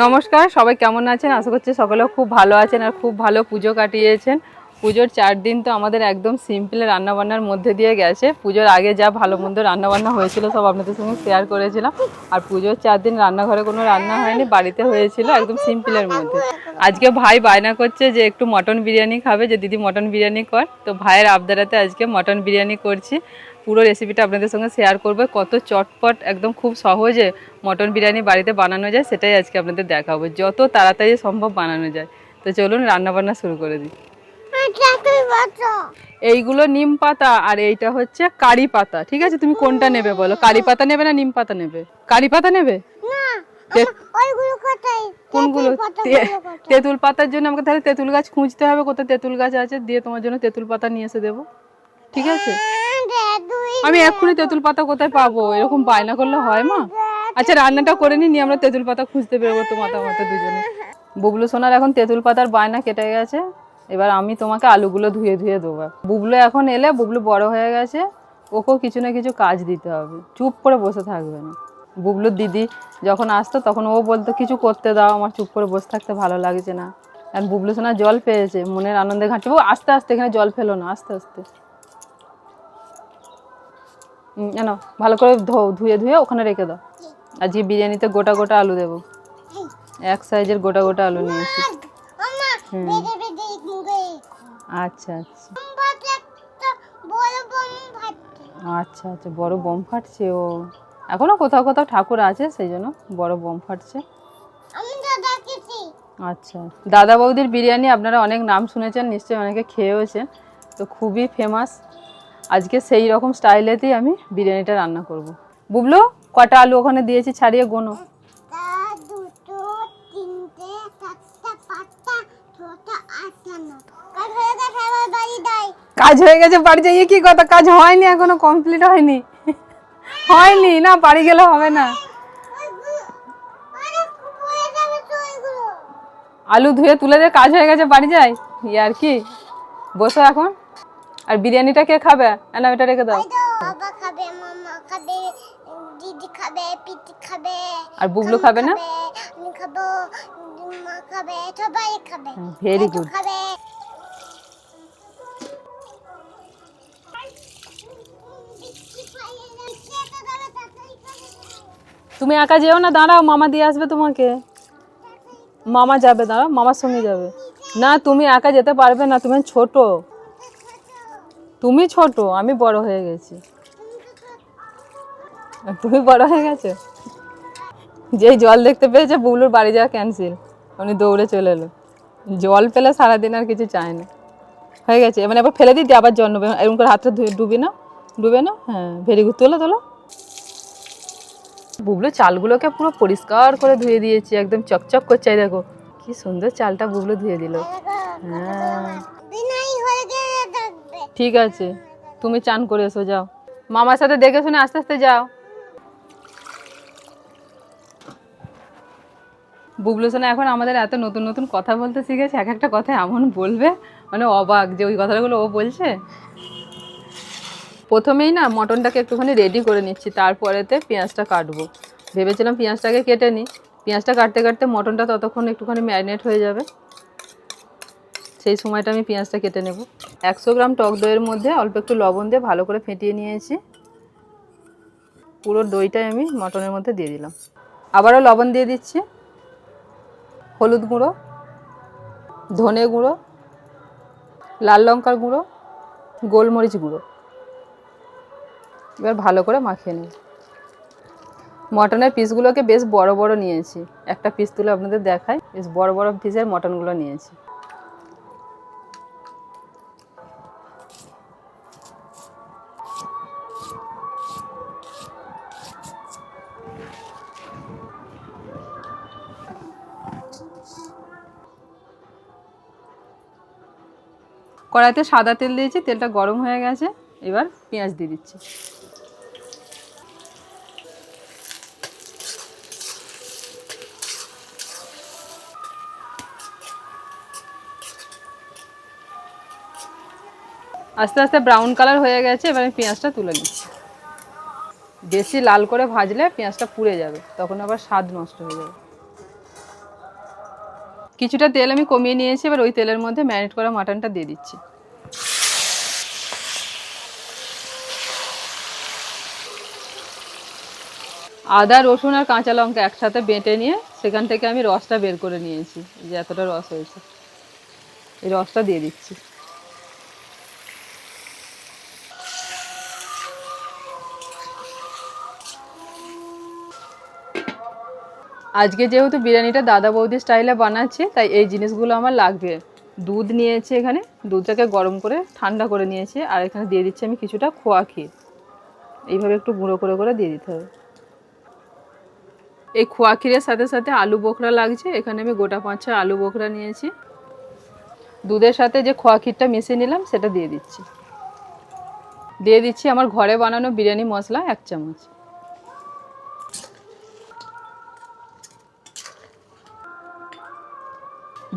নমস্কার, সবাই কেমন আছেন? আশা করছি সকলেও খুব ভালো আছেন আর খুব ভালো পুজো কাটিয়েছেন। পুজোর চার দিন তো আমাদের একদম সিম্পল রান্নাবান্নার মধ্যে দিয়ে গেছে। পুজোর আগে যা ভালো মন্দ রান্নাবান্না হয়েছিল সব আপনাদের সঙ্গে শেয়ার করেছিলাম। আর পুজোর চার দিন রান্নাঘরে কোনো রান্না হয়নি, বাড়িতে হয়েছিল একদম সিম্পলের মধ্যে। আজকে ভাই বায়না করছে যে একটু মটন বিরিয়ানি খাবে, যে দিদি মটন বিরিয়ানি কর। তো ভাইয়ের আবদারাতে আজকে মটন বিরিয়ানি করছি। পুরো রেসিপিটা আপনাদের সঙ্গে শেয়ার করব। কত চটপট একদম খুব সহজে মটন বিরিয়ানি বাড়িতে বানানো যায় সেটাই আজকে আপনাদের দেখাবো। যত তাড়াতাড়ি সম্ভব বানানো যায়। তো চলুন রান্না বান্না শুরু করে দিই। এইগুলো নিম পাতা আর এইটা হচ্ছে কারি পাতা। ঠিক আছে? তুমি কোনটা নেবে বলো? কারি পাতা নেবে না নিম পাতা নেবে? কারি পাতা নেবে? কোনগুলো? তেঁতুল পাতার জন্য আমাকে তাহলে তেঁতুল গাছ খুঁজতে হবে। কোথায় তেঁতুল গাছ আছে? দিয়ে তোমার জন্য তেঁতুল পাতা নিয়ে এসে দেবো। ঠিক আছে? আমি এক্ষুনি তেঁতুল পাতা কোথায় পাবো? এরকম বায়না করলে হয় মা? আচ্ছা রান্নাটা করে নিয়ে আমরা তেঁতুল পাতা খুঁজতে বেরোবো তো মাথা মাথা দুজনে। বুবলু সোনার এখন তেঁতুল পাতার বায়না কেটে গেছে। এবার আমি তোমাকে আলুগুলো ধুয়ে ধুয়ে দেবো। বুবলু এখন এলে, বুবলু বড় হয়ে গেছে, ওকেও কিছু না কিছু কাজ দিতে হবে। চুপ করে বসে থাকবে না। বুবলুর দিদি যখন আসতো, তখন ও বলতো, কিছু করতে দাও, আমার চুপ করে বসে থাকতে ভালো লাগছে না। আর বুবলু সোনা জল পেয়েছে, মনের আনন্দে ঘাটছে। আস্তে আস্তে, এখানে জল ফেলো না, আস্তে আস্তে। হুম, এ ভালো করে ধো ধুয়ে ধুয়ে ওখানে রেখে দাও। আজকে বিরিয়ানিতে গোটা গোটা আলু দেবো। এক সাইজের গোটা গোটা আলু নিয়েছি হুম। আচ্ছা আচ্ছা। আচ্ছা আচ্ছা বড় বোম ফাটছে ও। এখনও কোথাও কোথাও ঠাকুর আছে সেই জন্য বড় বোম ফাটছে। আচ্ছা দাদা বৌদির বিরিয়ানি আপনারা অনেক নাম শুনেছেন নিশ্চয়ই অনেকে খেয়েওছেন। তো খুবই ফেমাস আজকে সেই রকম স্টাইলেতেই আমি বিরিয়ানিটা রান্না করব। বুবলু কটা আলু ওখানে দিয়েছি ছাড়িয়ে গোনো। কাজ হয়ে গেছে বাড়ি যাইয়ে কি কথা? কাজ হয়নি এখনও কমপ্লিট হয়নি। হয়নি না বাড়ি গেলে হবে না। আলু ধুয়ে তুলে দিয়ে কাজ হয়ে গেছে বাড়ি যাই। আর কি? বসো এখন। আর বিরিয়ানিটা কে খাবে? না ওটা রেখে দাও। বাবা খাবে মামা খাবে দিদি খাবে পিটি খাবে আর বুবলু খাবে না? আমি খাব মা খাবে সবাই খাবে। ভেরি গুড খাবে। তুমি একা যেও না দাঁড়াও মামা দিয়ে আসবে তোমাকে। মামা যাবে দাঁড়াও মামার সঙ্গে যাবে। না তুমি একা যেতে পারবে না তুমি ছোট। তুমি ছোট, আমি বড় হয়ে গেছি। তুমি বড় হয়ে গেছো? যেই জল দেখতে পেয়েছে, বুবলুর বাড়ি যাওয়া ক্যান্সেল উনি দৌড়ে চলে এলো। জল পেলে সারাদিন আর কিছু চায় না। হয়ে গেছে। মানে আবার ফেলে দিতে আবার জল নেবে। এরকম করে হাতটা ডুবে না ডুবে না হ্যাঁ ভেরি গুড তোলো তোলো। বুবলু চালগুলোকে পুরো পরিষ্কার করে ধুয়ে দিয়েছি, একদম চকচক করছে। দেখো, কি সুন্দর চালটা বুবলু ধুয়ে দিল। হ্যাঁ। ঠিক আছে, তুমি চান করে এসো, যাও। মামার সাথে দেখে শুনে আস্তে আস্তে যাও। বুবলু সোনা এখন আমাদের এত নতুন নতুন কথা বলতে শিখেছে, এক একটা কথা এমন বলবে মানে অবাক যে ওই কথাগুলো ও বলছে। প্রথমেই না মটনটাকে একটুখানি রেডি করে নিচ্ছি, তারপরেতে পেঁয়াজটা কাটবো। ভেবেছিলাম পেঁয়াজটাকে কেটে নিই। পেঁয়াজটা কাটতে কাটতে মটনটা ততক্ষণ একটুখানি ম্যারিনেট হয়ে যাবে। সেই সময়টা আমি পেঁয়াজটা কেটে নেব। একশো গ্রাম টক দইয়ের মধ্যে অল্প একটু লবণ দিয়ে ভালো করে ফেটিয়ে নিয়েছি। পুরো দইটাই আমি মটনের মধ্যে দিয়ে দিলাম। আবারও লবণ দিয়ে দিচ্ছি। হলুদ গুঁড়ো, ধনে গুঁড়ো, লাল লঙ্কার গুঁড়ো, গোলমরিচ গুঁড়ো। এবার ভালো করে মাখিয়ে নিই। মটনের পিসগুলোকে বেশ বড় বড় নিয়েছি। একটা পিস তুলে আপনাদের দেখাই। বেশ বড় বড় পিসের মটনগুলো নিয়েছি। কড়াইতে সাদা তেল দিয়েছি, তেলটা গরম হয়ে গেছে, এবার পেঁয়াজ দিয়ে দিচ্ছি। আস্তে আস্তে ব্রাউন কালার হয়ে গেছে, এবার আমি পেঁয়াজটা তুলে নিচ্ছি। বেশি লাল করে ভাজলে পেঁয়াজটা পুড়ে যাবে, তখন আবার স্বাদ নষ্ট হয়ে যাবে। কিছুটা তেল আমি কমিয়ে নিয়েছি, এবার ওই তেলের মধ্যে ম্যারিনেট করা মাটনটা দিয়ে দিচ্ছি। আদা, রসুন আর কাঁচা লঙ্কা একসাথে বেটে নিয়ে সেখান থেকে আমি রসটা বের করে নিয়েছি, যে এতটা রস হয়েছে। এই রসটা দিয়ে দিচ্ছি। আজকে যেহেতু বিরিয়ানিটা দাদা বৌদি স্টাইলে বানাচ্ছি, তাই এই জিনিসগুলো আমার লাগবে। দুধ নিয়েছি এখানে, দুধটাকে গরম করে ঠান্ডা করে নিয়েছি, আর এখানে দিয়ে দিচ্ছি আমি কিছুটা খোয়া ক্ষীর। এইভাবে একটু গুঁড়ো করে করে দিয়ে দিতে হবে। এই খোয়া ক্ষীরের সাথে সাথে আলু বোখরা লাগছে, এখানে আমি গোটা পাঁচটা আলু বোখরা নিয়েছি। দুধের সাথে যে খোয়া ক্ষীরটা মিশিয়ে নিলাম, সেটা দিয়ে দিচ্ছি। দিয়ে দিচ্ছি আমার ঘরে বানানো বিরিয়ানি মশলা এক চামচ।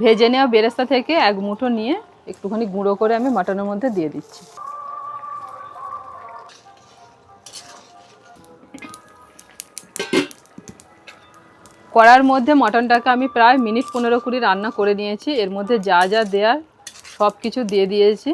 ভেজে নেওয়া বেরেস্তা থেকে এক মুঠো নিয়ে একটুখানি গুঁড়ো করে আমি মাটনের মধ্যে দিয়ে দিচ্ছি। কড়ার মধ্যে মটনটাকে আমি প্রায় মিনিট পনেরো কুড়ি রান্না করে নিয়েছি। এর মধ্যে যা যা দেওয়ার সব কিছু দিয়ে দিয়েছি।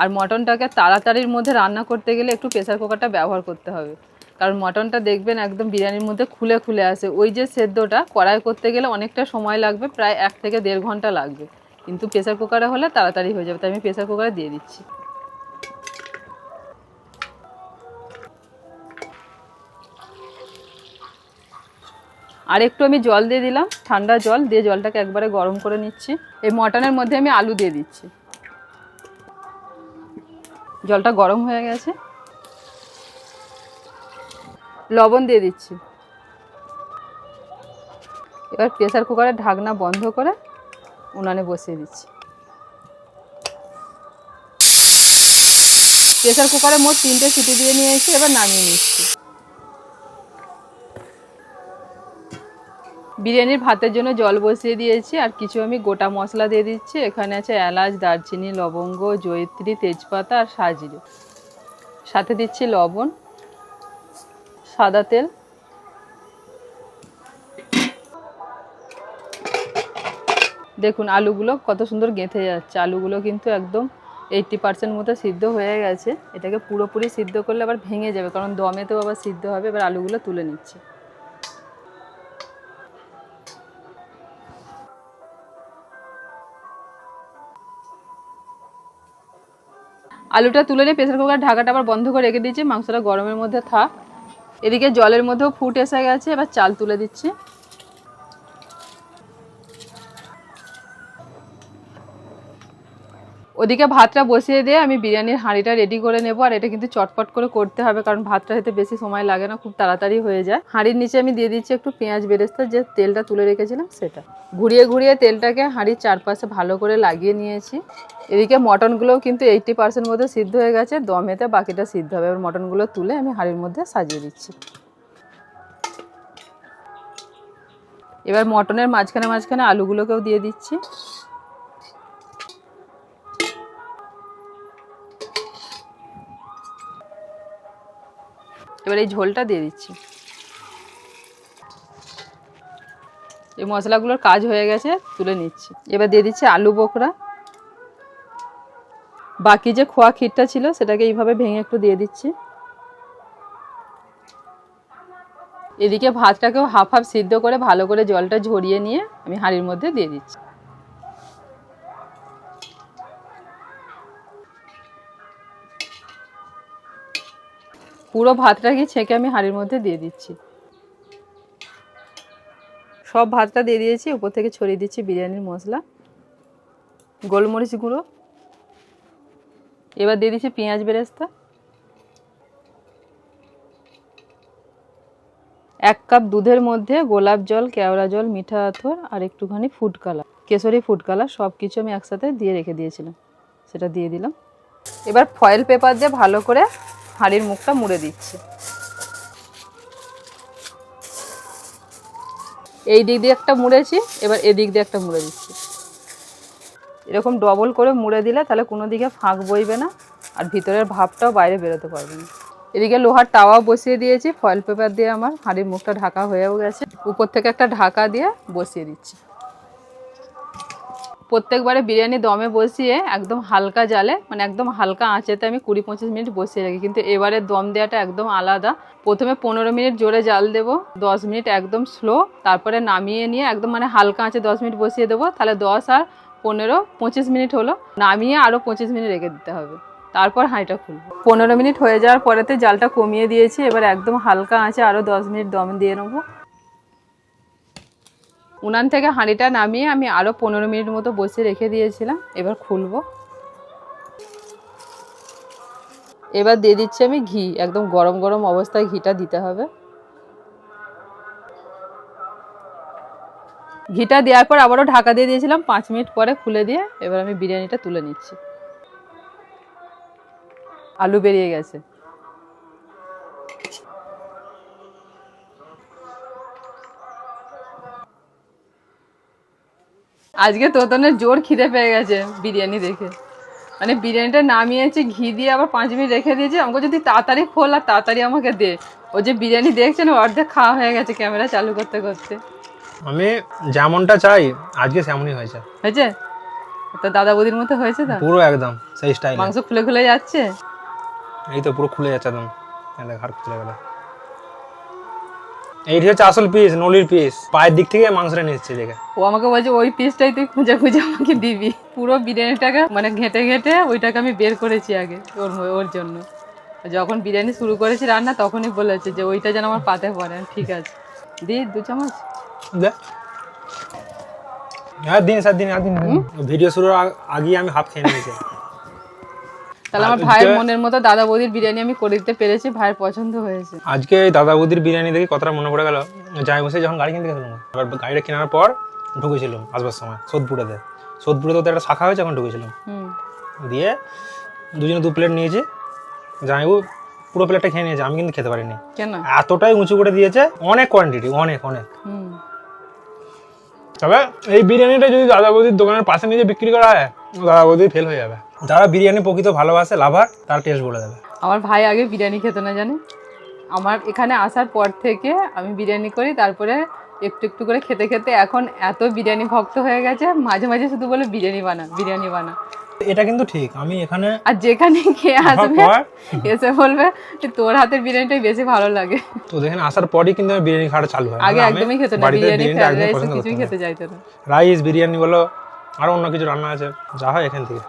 আর মটনটাকে তাড়াতাড়ির মধ্যে রান্না করতে গেলে একটু প্রেসার কুকারটা ব্যবহার করতে হবে। কারণ মটনটা দেখবেন একদম বিরিয়ানির মধ্যে খুলে খুলে আসে। ওই যে সেদ্ধটা, কড়াই করতে গেলে অনেকটা সময় লাগবে, প্রায় এক থেকে দেড় ঘণ্টা লাগবে। কিন্তু প্রেসার কুকারে হলে তাড়াতাড়ি হয়ে যাবে, তাই আমি প্রেসার কুকারে দিয়ে দিচ্ছি। আর একটু আমি জল দিয়ে দিলাম, ঠান্ডা জল, দিয়ে জলটাকে একবারে গরম করে নিচ্ছি। এই মটনের মধ্যে আমি আলু দিয়ে দিচ্ছি। জলটা গরম হয়ে গেছে। লবণ দিয়ে দিচ্ছি। এবার প্রেসার কুকারের ঢাকনা বন্ধ করে উনানে বসিয়ে দিচ্ছি। প্রেসার কুকারে মোট তিনটে সিটি দিয়ে নিয়েছি, এবার নামিয়ে নিচ্ছি। বিরিয়ানির ভাতের জন্য জল বসিয়ে দিয়েছি, আর কিছু আমি গোটা মশলা দিয়ে দিচ্ছি। এখানে আছে এলাচ, দারচিনি, লবঙ্গ, জয়িত্রী, তেজপাতা আর সাজিরে সাথে দিচ্ছি লবণ। সাদা তেল। দেখুন, আলুগুলো কত সুন্দর গেঁথে যাচ্ছে। আলুগুলো কিন্তু একদম এইটটি পার্সেন্ট মতো সিদ্ধ হয়ে গেছে। এটাকে পুরোপুরি সিদ্ধ করলে আবার ভেঙে যাবে, কারণ দমেতেও আবার সিদ্ধ হবে। এবার আলুগুলো তুলে নিচ্ছে। আলুটা তুলে নিয়ে প্রেসার কুকার ঢাকাটা আবার বন্ধ করে রেখে দিয়েছি। মাংসটা গরমের মধ্যে থাক। এদিকে জলের মধ্যেও ফুট এসে গেছে এবার চাল তুলে দিচ্ছি। ওদিকে ভাতটা বসিয়ে দিয়ে আমি বিরিয়ানির হাঁড়িটা রেডি করে নেব, আর এটা কিন্তু চটপট করে করতে হবে, কারণ ভাতটা হতে বেশি সময় লাগে না, খুব তাড়াতাড়ি হয়ে যায়। হাঁড়ির নিচে আমি দিয়ে দিচ্ছি একটু পেঁয়াজ বেরেস্তা, যে তেলটা তুলে রেখেছিলাম সেটা। ঘুরিয়ে ঘুরিয়ে তেলটাকে হাঁড়ির চারপাশে ভালো করে লাগিয়ে নিয়েছি। এদিকে মটনগুলোও কিন্তু এইটটি পার্সেন্ট মধ্যে সিদ্ধ হয়ে গেছে, দমেতে বাকিটা সিদ্ধ হবে। এবার মটনগুলো তুলে আমি হাঁড়ির মধ্যে সাজিয়ে দিচ্ছি। এবার মটনের মাঝখানে মাঝখানে আলুগুলোকেও দিয়ে দিচ্ছি। এবার এই ঝোলটা দিয়ে দিচ্ছি। এই মশলাগুলোর কাজ হয়ে গেছে, তুলে নিচ্ছি। এবার দিয়ে দিচ্ছি আলু বোকরা বাকি যে খোয়া ক্ষীরটা ছিল, সেটাকে এইভাবে ভেঙে একটু দিয়ে দিচ্ছি। এদিকে ভাতটাকেও হাফ হাফ সিদ্ধ করে ভালো করে জলটা ঝরিয়ে নিয়ে আমি হাঁড়ির মধ্যে দিয়ে দিচ্ছি। পুরো ভাতটাকে ছেঁকে আমি হাঁড়ির মধ্যে দিয়ে দিচ্ছি। সব ভাতটা দিয়ে দিয়েছি, উপর থেকে ছড়িয়ে দিচ্ছি বিরিয়ানির মশলা, গোলমরিচ গুঁড়ো, এবার দিয়ে দিচ্ছি পেঁয়াজ বেরেস্তা, এক কাপ দুধের মধ্যে গোলাপ জল, কেওড়া জল, মিঠা আথর আর একটুখানি food colour, kesari food colour সব কিছু আমি একসাথে দিয়ে রেখে দিয়েছিলাম, সেটা দিয়ে দিলাম। এবার ফয়েল পেপার দিয়ে ভালো করে হাঁড়ির মুখটা মুড়ে দিচ্ছি। এই দিক দিয়ে একটা মুড়েছি, এবার এদিক দিয়ে একটা মুড়ে দিচ্ছি। এরকম ডবল করে মুড়ে দিলে তাহলে কোনো দিকে ফাঁক বইবে না, আর ভিতরের ভাবটাও বাইরে বেরোতে পারবে না। এদিকে লোহার তাওয়া বসিয়ে দিয়েছি ফয়েল পেপার দিয়ে আমার হাঁড়ির মুখটা ঢাকা হয়েও গেছে। উপর থেকে একটা ঢাকা দিয়ে বসিয়ে দিচ্ছি। প্রত্যেকবারে বিরিয়ানি দমে বসিয়ে একদম হালকা জালে মানে একদম হালকা আঁচেতে আমি কুড়ি পঁচিশ মিনিট বসিয়ে রাখি। কিন্তু এবারে দম দেওয়াটা একদম আলাদা। প্রথমে পনেরো মিনিট জোরে জাল দেবো, দশ মিনিট একদম স্লো, তারপরে নামিয়ে নিয়ে একদম মানে হালকা আঁচে দশ মিনিট বসিয়ে দেবো, তাহলে দশ আর পনেরো পঁচিশ মিনিট হলো। নামিয়ে আরও পঁচিশ মিনিট রেখে দিতে হবে। তারপর হাঁড়িটা খুলবো। পনেরো মিনিট হয়ে যাওয়ার পরেতে জালটা কমিয়ে দিয়েছি, এবার একদম হালকা আঁচে আরও দশ মিনিট দম দিয়ে নেব। উনান থেকে হাঁড়িটা নামিয়ে আমি আরও পনেরো মিনিট মতো বসে রেখে দিয়েছিলাম। এবার খুলবো। এবার দিয়ে দিচ্ছি আমি ঘি। একদম গরম গরম অবস্থায় ঘিটা দিতে হবে। ঘিটা দেওয়ার পর আবারও ঢাকা দিয়ে দিয়েছিলাম। পাঁচ মিনিট পরে খুলে দিয়ে এবার আমি বিরিয়ানিটা তুলে নিচ্ছি। আলু বেরিয়ে গেছে। আজকে তোতনের জোর খিদে পেয়ে গেছে বিরিয়ানি দেখে। মানে বিরিয়ানিটা নামিয়েছে ঘি দিয়ে আবার পাঁচ মিনিট রেখে দিয়েছে। আমাকে যদি তাড়াতাড়ি খোল আর তাড়াতাড়ি আমাকে দে। ও যে বিরিয়ানি দেখছে না অর্ধেক খাওয়া হয়ে গেছে ক্যামেরা চালু করতে করতে। আমি যেমনটা চাই আজকে সেমনই হয়েছে। হয়েছে? তো দাদা বৌদির মতো হয়েছে তো? পুরো একদম সেই স্টাইল মাংস খুলে খুলে যাচ্ছে? এই তো পুরো খুলে যাচ্ছে একদম। হাড় খুলে গেল। এইটি হচ্ছে আসল পিস নলির পিস পায়ের দিক থেকে মাংসটা নিচ্ছে দেখে। ও আমাকে বলছে ওই পিসটাই তুই খুঁজে খুঁজে আমাকে দিবি। পুরো বিরিয়ানিটাকে মানে ঘেটে ঘেটে ওইটাকে আমি বের করেছি আগে ওর ওর জন্য। যখন বিরিয়ানি শুরু করেছি রান্না তখনই বলেছে যে ওইটা যেন আমার পাতে পড়ে। ঠিক আছে। দি দু চামচ। হ্যাঁ দিন সাত দিন দিন ভিডিও শুরুর আগ- আগেই আমি হাফ খেয়ে নিয়েছি। তাহলে আমার ভাইয়ের মনের মতো দাদা বৌদির বিরিয়ানি আমি করে দিতে পেরেছি ভাইয়ের পছন্দ হয়েছে। আজকে দাদা বৌদির বিরিয়ানি দেখে কথাটা মনে পড়ে গেল। যাই বসে যখন গাড়ি কিনতে গেছিলাম এবার গাড়িটা কেনার পর ঢুকেছিলাম আসবার সময় সোদপুরেতে। সোদপুরে তো একটা শাখা হয়েছে এখন ঢুকেছিলাম দিয়ে দুজনে দু প্লেট নিয়েছি। জামাইবু পুরো প্লেটটা খেয়ে নিয়েছে আমি কিন্তু খেতে পারিনি। কেন? এতটাই উঁচু করে দিয়েছে অনেক কোয়ান্টিটি অনেক অনেক। তবে এই বিরিয়ানিটা যদি দাদা বৌদির দোকানের পাশে নিয়ে বিক্রি করা হয় দাদা বৌদি ফেল হয়ে যাবে। যারা বিরিয়ানি প্রকৃত ভালোবাসে লাভার তার টেস্ট বলে দেবে। আমার ভাই আগে বিরিয়ানি খেত না জানে আমার এখানে আসার পর থেকে আমি বিরিয়ানি করি তারপরে একটু একটু করে খেতে খেতে এখন এত বিরিয়ানি ভক্ত হয়ে গেছে মাঝে মাঝে শুধু বলে বিরিয়ানি বানা বিরিয়ানি বানা। এটা কিন্তু ঠিক আমি এখানে আর যেখানে খেয়ে আসবে এসে বলবে যে তোর হাতের বিরিয়ানিটাই বেশি ভালো লাগে। তো দেখেন আসার পরই কিন্তু আমি বিরিয়ানি খাওয়া চালু হয়। আগে একদমই খেতে না বিরিয়ানি ফ্রাইড রাইস কিছুই খেতে চাইতো না। রাইস বিরিয়ানি বলো আর অন্য কিছু রান্না আছে যা হয় এখান থেকে।